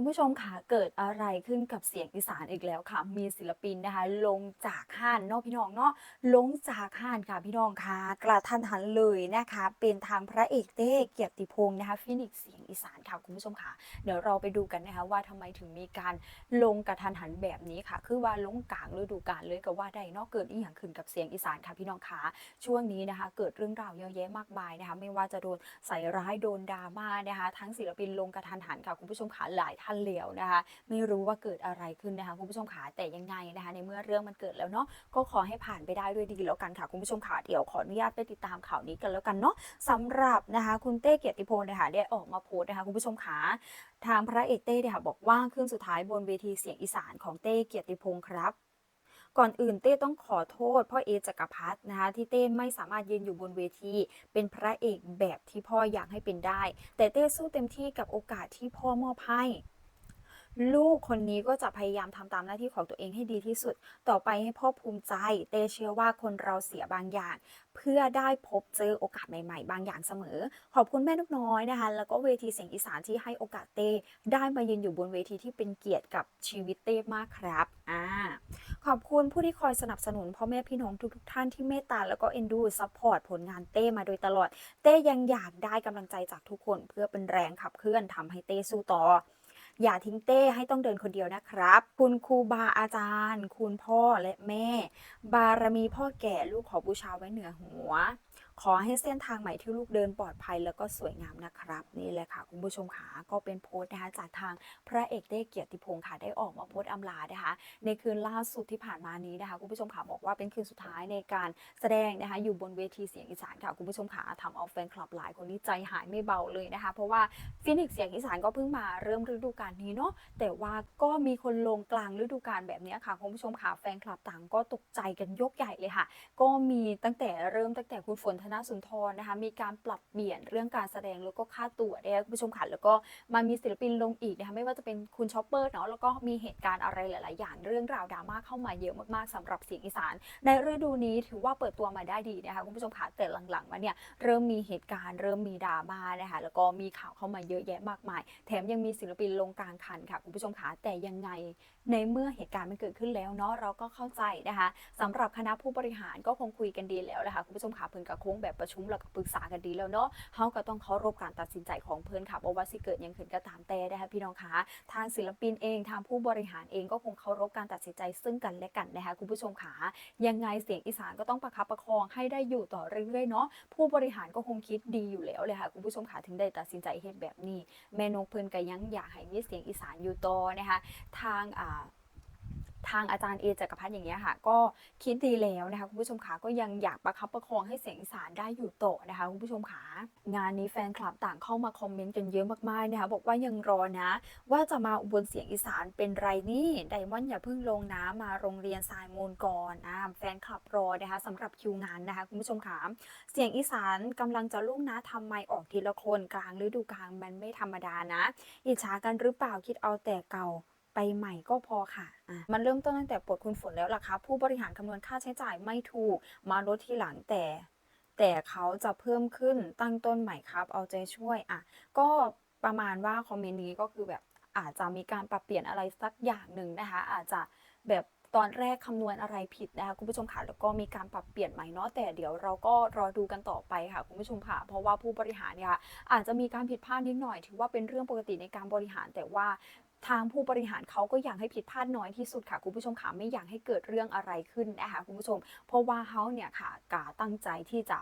คุณผู้ชมค่ะเกิดอะไรขึ้นกับเสียงอีสานอีกแล้วค่ะ มีศิลปินนะคะ ลงจากห้านเนาะพี่น้องเนาะลงจากห้านค่ะพี่น้องค่ะกระทันหันเลยนะคะ เป็นทางพระเอกเต้เกียรติพงศ์นะคะฟินิกเสียงอีสานค่ะคุณผู้ชมค่ะ เดี๋ยวเราไปดูกันนะคะว่าทำไมถึงมีการลงกระทันหันแบบนี้ค่ะ คือว่าลงกลางฤดูกาลเลยก็ว่าได้นอกเกิดอีหยังขึ้นกับเสียงอีสานค่ะพี่น้องค่ะช่วงนี้นะคะ เกิดเรื่องราวเยอะแยะมากมายนะคะ ไม่ว่าจะโดนใส่ร้ายโดนดราม่านะคะ ทั้งศิลปินลงกระทันหันค่ะคุณผู้ชมค่ะหลายท่านเหลวนะคะ ไม่รู้ว่าเกิดอะไรขึ้นนะคะคุณผู้ชมขาแต่ยังไงนะคะ ในเมื่อเรื่องมันเกิดแล้วเนาะก็ขอให้ผ่านไปได้ด้วยดีแล้วกันค่ะคุณผู้ชมขาเดี๋ยวขออนุญาตไปติดตามข่าวนี้กันแล้วกันเนาะสำหรับนะคะ คุณเต้เกียรติพงศ์นะคะได้ออกมาโพสต์นะคะคุณผู้ชมขาทางพระเอกเต้เนี่ยค่ะบอกว่าคืนสุดท้ายบนเวทีเสียงอีสานของเต้เกียรติพงศ์ครับก่อนอื่นเต้ต้องขอโทษพ่อเอจักรพัฒนะคะที่เต้ไม่สามารถยืนอยู่บนเวที เป็นพระเอกแบบที่พ่ออยากให้เป็นได้ แต่เต้สู้เต็มที่กับโอกาสที่พ่อมอบให้ ลูกคนนี้ก็จะพยายามทำตามหน้าที่ของตัวเองให้ดีที่สุด ต่อไปให้พ่อภูมิใจ เตเชื่อว่าคนเราเสียบางอย่าง เพื่อได้พบเจอโอกาสใหม่ๆ บางอย่างเสมอ ขอบคุณแม่นกน้อยนะคะ แล้วก็เวทีเสียงอีสานที่ให้โอกาสเต้ได้มายืนอยู่บนเวทีที่เป็นเกียรติกับชีวิตเต้มากครับอ่าขอบคุณผู้ที่คอยสนับสนุนพ่อแม่พี่น้องทุกๆท่านที่เมตตาแล้วก็เอ็นดูซัพพอร์ตผลงานเต้มาโดยตลอด เต้ยังอยากได้กำลังใจจากทุกคน เพื่อเป็นแรงขับเคลื่อนทำให้เต้สู้ต่อ อย่าทิ้งเต้ให้ต้องเดินคนเดียวนะครับ คุณครูบาอาจารย์ คุณพ่อและแม่ บารมีพ่อแก่ลูกขอบูชาไว้เหนือหัว ขอให้เส้นทางใหม่ที่ลูกเดินปลอดภัยแล้วก็สวยงามนะครับ นี่แหละค่ะ คุณผู้ชมค่ะก็เป็นโพสต์นะคะจากทางพระเอกเต้เกียรติพงศ์ค่ะได้ออกมาโพสต์อำลานะคะ ในคืนล่าสุดที่ผ่านมานี้นะคะ คุณผู้ชมค่ะบอกว่าเป็นคืนสุดท้ายในการแสดงนะคะ อยู่บนเวทีเสียงอีสานค่ะคุณผู้ชมค่ะทำเอาแฟนคลับหลายคนนี้ใจหายไม่เบาเลยนะคะ เพราะว่าฟินิกเสียงอีสานก็เพิ่งมาเริ่มฤดูกาลนี้เนาะแต่ว่าก็มีคนลงกลางฤดูกาลแบบนี้ค่ะคุณผู้ชมค่ะแฟนคลับต่างก็ตกใจกันยกใหญ่เลยค่ะ ก็มีตั้งแต่เริ่มตั้งแต่คุณฝนธนสุนทรนะคะมีการปรับเปลี่ยนเรื่องการแสดงแล้วก็ค่าตั๋วนะคะคุณผู้ชมค่ะแล้วก็มามีศิลปินลงอีกนะคะไม่ว่าจะเป็นคุณช็อปเปอร์เนาะแล้วก็มีเหตุการณ์อะไรหลาย ๆ อย่างเรื่องราวดราม่าเข้ามาเยอะมาก ๆสำหรับเสียงอีสาน ในฤดูนี้ถือว่าเปิดตัวมาได้ดีนะคะคุณผู้ชมค่ะแต่หลัง ๆ มาเนี่ยเริ่มมีเหตุการณ์เริ่มมีดราม่านะคะแล้วก็มีข่าวเข้ามาเยอะแยะมากมาย แถมยังมีศิลปินลงกลางคันค่ะคุณผู้ชมค่ะแต่ยังไงในเมื่อเหตุการณ์มันเกิดขึ้นแล้วเนาะเราก็เข้าใจนะคะสำหรับคณะผู้บริหารก็คงคุยกันดีแล้วนะคะคุณผู้ชมค่ะเพิ่นกับโค้งแบบประชุมแล้วก็ปรึกษากันดีแล้วเนาะเฮาก็ต้องเคารพการตัดสินใจของเพิ่อนค่ะบ่ว่าสิเกิดยังขึ้นก็ตามแต่นะคะพี่น้องคะทางศิลปินเองทางผู้บริหารเองก็คงเคารพการตัดสินใจซึ่งกันและกันนะคะคุณผู้ชมค่ะยังไงเสียงอีสานก็ต้องประคับประคองให้ได้อยู่ต่อเรื่อยๆเนาะผู้บริหารก็คงคิดดีอยู่แล้วเลยค่ะคุณผู้ชมค่ะถึงได้ตัดสินใจเฮ็ดแบบนี้ แม่นกเพิ่อนก็ยังอยากให้มีเสียงอีสานอยู่ต่อนะคะทางอ่า ทางอาจารย์เอจักรพัฒน์อย่างเงี้ยค่ะ ก็คิดดีแล้วนะคะคุณผู้ชมขาก็ยังอยากประคับประคองให้เสียงอีสานได้อยู่โตนะคะคุณผู้ชมขางานนี้แฟนคลับต่างเข้ามาคอมเมนต์กันเยอะมากๆนะคะบอกว่ายังรอนะ ว่าจะมาอุบลเสียงอีสานเป็นไรนี่ไดมอนด์อย่าเพิ่งลงน้ำมาโรงเรียนสายมูลก่อนอ่าแฟนคลับรอนะคะสำหรับคิวงานนะคะคุณผู้ชมขาเสียงอีสานกำลังจะลุ่งนะทำไมออกทีละคนกลางฤดูกาลมันไม่ธรรมดานะ อิจฉากันหรือเปล่าคิดเอาแต่เก่า ไปใหม่ก็พอค่ะอะมันเริ่มต้นตั้งแต่ปลดคุณฝนแล้วล่ะค่ะผู้บริหารคำนวณค่าใช้จ่ายไม่ถูก มาลดทีหลังแต่แต่เขาจะเพิ่มขึ้นตั้งต้นใหม่ครับ เอาใจช่วยอะก็ประมาณว่าคอมเมนต์นี้ก็คือแบบอาจจะมีการปรับเปลี่ยนอะไรสักอย่างหนึ่งนะคะ อาจจะแบบตอนแรกคำนวณอะไรผิดนะคะคุณผู้ชมค่ะแล้วก็มีการปรับเปลี่ยนใหม่เนาะแต่เดี๋ยวเราก็รอดูกันต่อไปค่ะคุณผู้ชมค่ะเพราะว่าผู้บริหารเนี่ยอาจจะมีการผิดพลาดนิดหน่อย ถือว่าเป็นเรื่องปกติในการบริหารแต่ว่า ทางผู้บริหารเขาก็อยากให้ผิดพลาดน้อยที่สุดค่ะคุณผู้ชมค่ะไม่อยากให้เกิดเรื่องอะไรขึ้นนะคะคุณผู้ชม เพราะว่าเขาเนี่ยค่ะกาตั้งใจที่จะ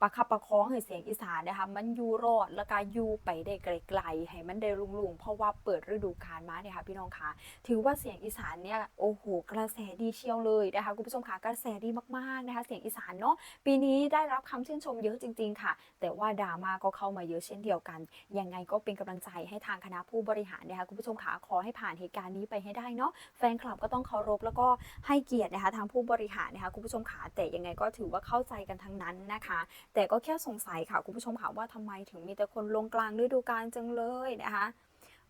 ประคับประคองให้เสียงอีสานนะคะมันอยู่รอดแล้วก็อยู่ไปได้ไกลๆให้มันได้รุ่งๆ เพราะว่าเปิดฤดูกาลมาเนี่ยค่ะพี่น้องคะถือว่าเสียงอีสานเนี่ยโอ้โหกระแสดีเชียวเลยนะคะคุณผู้ชมคะกระแสดีมากๆนะคะเสียงอีสานเนาะปีนี้ได้รับคำชื่นชมเยอะจริง ๆ ค่ะ แต่ว่าดราม่าก็เข้ามาเยอะเช่นเดียวกันยังไงก็เป็นกำลังใจให้ทางคณะผู้บริหารนะคะคุณผู้ชมขาขอให้ผ่านเหตุการณ์นี้ไปให้ได้เนาะแฟนคลับก็ต้องเคารพแล้วก็ให้เกียรตินะคะทางผู้บริหารนะคะคุณผู้ชมขาแต่ยังไงก็ถือว่าเข้าใจกันทั้งนั้นนะคะ แต่ก็แค่สงสัยค่ะคุณผู้ชมค่ะว่าทำไมถึงมีแต่คนลงกลางฤดูกาลจังเลยนะคะ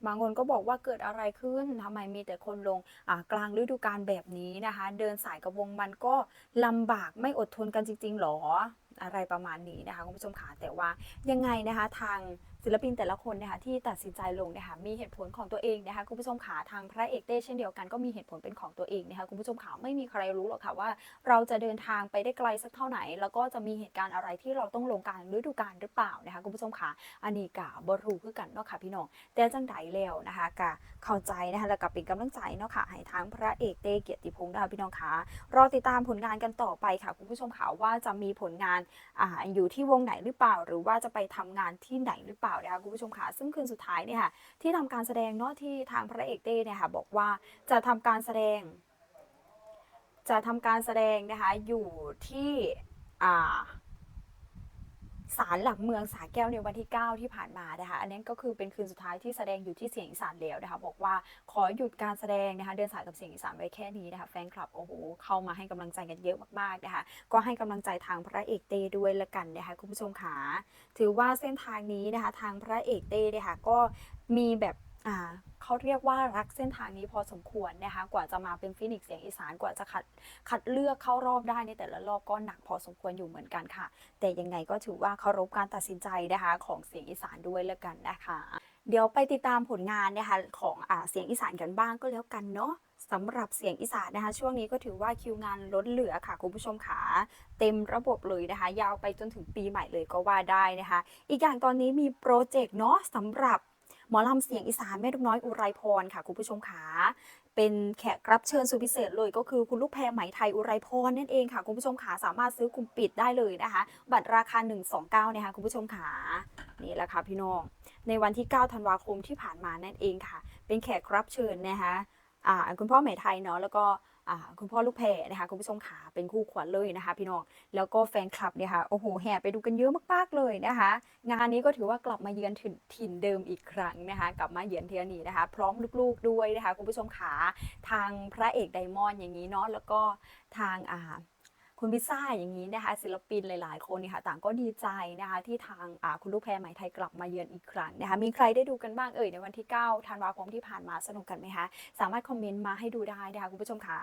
บางคนก็บอกว่าเกิดอะไรขึ้นทำไมมีแต่คนลงอ่ากลางฤดูกาลแบบนี้นะคะ เดินสายกับวงมันก็ลำบากไม่อดทนกันจริงๆหรออะไรประมาณนี้นะคะคุณผู้ชมค่ะแต่ว่ายังไงนะคะทางศิลปินแต่ละคนนะคะที่ตัดสินใจลงนะคะมีเหตุผลของตัวเองนะคะคุณผู้ชมขาทางพระเอกเต้เช่นเดียวกันก็มีเหตุผลเป็นของตัวเองนะคะคุณผู้ชมขาไม่มีใครรู้หรอกค่ะว่า เราจะเดินทางไปได้ไกลสักเท่าไหน แล้วก็จะมีเหตุการณ์อะไรที่เราต้องลงการฤดูกาลหรือเปล่านะคะคุณผู้ชมขาอันนี้กะบรูคือกันเนาะค่ะพี่น้องแต่จังใดแล้วนะคะกะเข้าใจนะคะแล้วก็เป็นกำลังใจเนาะค่ะให้ทางพระเอกเต้เกียรติพงษ์นะคะพี่น้องขารอติดตามผลงานกันต่อไปค่ะคุณผู้ชมขาว่าจะมีผลงานอ่าอยู่ที่วงไหนหรือเปล่า หรือว่าจะไปทำงานที่ไหนหรือเปล่านะคะคุณผู้ชมค่ะซึ่งคืนสุดท้ายเนี่ยค่ะที่ทำการแสดงเนาะที่ทางพระเอกเต้เนี่ยค่ะบอกว่าจะทำการแสดง จะทำการแสดงนะคะอยู่ที่อ่า ศาลหลักเมืองสาแก้วในวันที่ 9 ที่ผ่านมานะคะ อันนี้ก็คือเป็นคืนสุดท้ายที่แสดงอยู่ที่เสียงอีสานแล้วนะคะบอกว่าขอหยุดการแสดงนะคะเดินสายกับเสียงอีสานไว้แค่นี้นะคะแฟนคลับโอ้โหเข้ามาให้กำลังใจกันเยอะมากๆนะคะก็ให้กำลังใจทางพระเอกเต้ด้วยละกันนะคะคุณผู้ชมขาถือว่าเส้นทางนี้นะคะทางพระเอกเต้นะคะก็มีแบบ อ่าเขาเรียกว่ารักเส้นทางนี้พอสมควรนะคะกว่าจะมาเป็นฟินิกซ์เสียงอีสานกว่าจะคัดคัดเลือกเข้ารอบได้ในแต่ละรอบก็หนักพอสมควรอยู่เหมือนกันค่ะ แต่ยังไงก็ถือว่าเคารพการตัดสินใจนะคะของเสียงอีสานด้วยละกันนะคะเดี๋ยวไปติดตามผลงานนะคะของอเสียงอีสานกันบ้างก็แล้วกันเนาะสำหรับเสียงอีสานนะคะ ช่วงนี้ก็ถือว่าคิวงานล้นเหลือค่ะ คุณผู้ชมขาเต็มระบบเลยนะคะ ยาวไปจนถึงปีใหม่เลยก็ว่าได้นะคะ อีกอย่างตอนนี้มีโปรเจกต์เนาะสำหรับ หมอลำเสียงอีสานแม่ลูกน้อยอุไรพรค่ะคุณผู้ชมขาเป็นแขกรับเชิญสุดพิเศษเลยก็คือคุณลูกแพรไหมไทยอุไรพรนั่นเองค่ะคุณผู้ชมขาสามารถซื้อกลุ่มปิดได้เลยนะคะ บัตรราคา 129นะคะคุณผู้ชมขานี่แหละค่ะพี่น้องในวันที่ 9 ธันวาคมที่ผ่านมานั่นเองค่ะ เป็นแขกรับเชิญนะคะอ่าคุณพ่อไหมไทยเนาะแล้วก็ คุณพ่อลูกแพรนะคะคุณผู้ชมขาเป็นคู่ขวัญเลยนะคะ พี่น้องแล้วก็แฟนคลับเนี่ยค่ะโอ้โหแห่ไปดูกันเยอะมากๆเลยนะคะ งานนี้ก็ถือว่ากลับมาเยือนถิ่นถิ่นเดิมอีกครั้งนะคะ กลับมาเยือนเทียนีนะคะ พร้อมลูกๆด้วยนะคะ คุณผู้ชมขาทางพระเอกไดมอนด์อย่างนี้เนาะแล้วก็ทางอ่า คุณพิซซ่าอย่างนี้นะคะศิลปินหลาย ๆ คนนี่ค่ะต่างก็ดีใจนะคะที่ทางคุณลูกแพรใหมไทยกลับมาเยือนอีกครั้งนะคะมีใครได้ดูกันบ้างเอ่ยในวันที่ 9 ธันวาคมที่ผ่านมาสนุกกันไหมคะสามารถคอมเมนต์มาให้ดูได้นะคะคุณผู้ชมค่ะ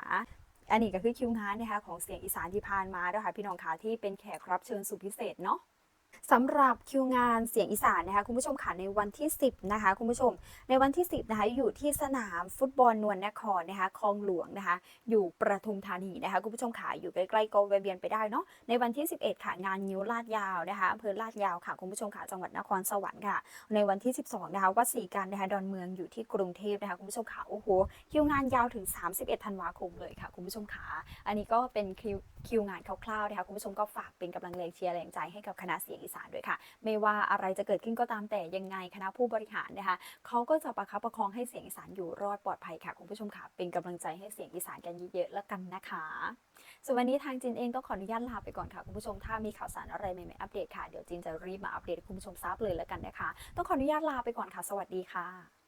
อันนี้ก็คือคิวงานนะคะของเสียงอีสานที่ผ่านมาด้วยค่ะพี่น้องค่ะที่เป็นแขกรับเชิญสุดพิเศษเนาะ สำหรับคิวงานเสียงอีสานนะคะคุณผู้ชมค่ะในวันที่ 10นะคะคุณผู้ชม ในวันที่ 10นะคะอยู่ที่สนามฟุตบอลนวลนครนะคะคลองหลวงนะคะอยู่ประทุมธานีนะคะคุณผู้ชมค่ะอยู่ใกล้ๆก็แวะเวียนไปได้เนาะในวันที่ 11 ค่ะงานนิ้วลาดยาวนะคะอำเภอลาดยาวค่ะคุณผู้ชมค่ะจังหวัดนครสวรรค์ค่ะ ในวันที่ 12นะคะวัดศรีการนะคะดอนเมืองอยู่ที่กรุงเทพนะคะคุณผู้ชมค่ะโอ้โหคิวงานยาวถึง 31 ธันวาคมเลยค่ะคุณผู้ชมค่ะอันนี้ก็เป็นคิวคิวงานคร่าวๆนะคะคุณผู้ชมก็ฝากเป็นกำลังแรงเชียร์แรงใจให้กับคณะเสียงอีสานด้วยค่ะ ไม่ว่าอะไรจะเกิดขึ้นก็ตามแต่ยังไงคณะผู้บริหารนะคะเขาก็จะประคับประคองให้เสียงอีสานอยู่รอดปลอดภัยค่ะคุณผู้ชมค่ะเป็นกำลังใจให้เสียงอีสานกันเยอะๆแล้วกันนะคะส่วนวันนี้ทางจินเองต้องขออนุญาตลาไปก่อนค่ะคุณผู้ชมถ้ามีข่าวสารอะไรใหม่ๆอัปเดตค่ะเดี๋ยวจินจะรีบมาอัปเดตคุณผู้ชมทราบเลยแล้วกันนะคะ ต้องขออนุญาตลาไปก่อนค่ะ สวัสดีค่ะ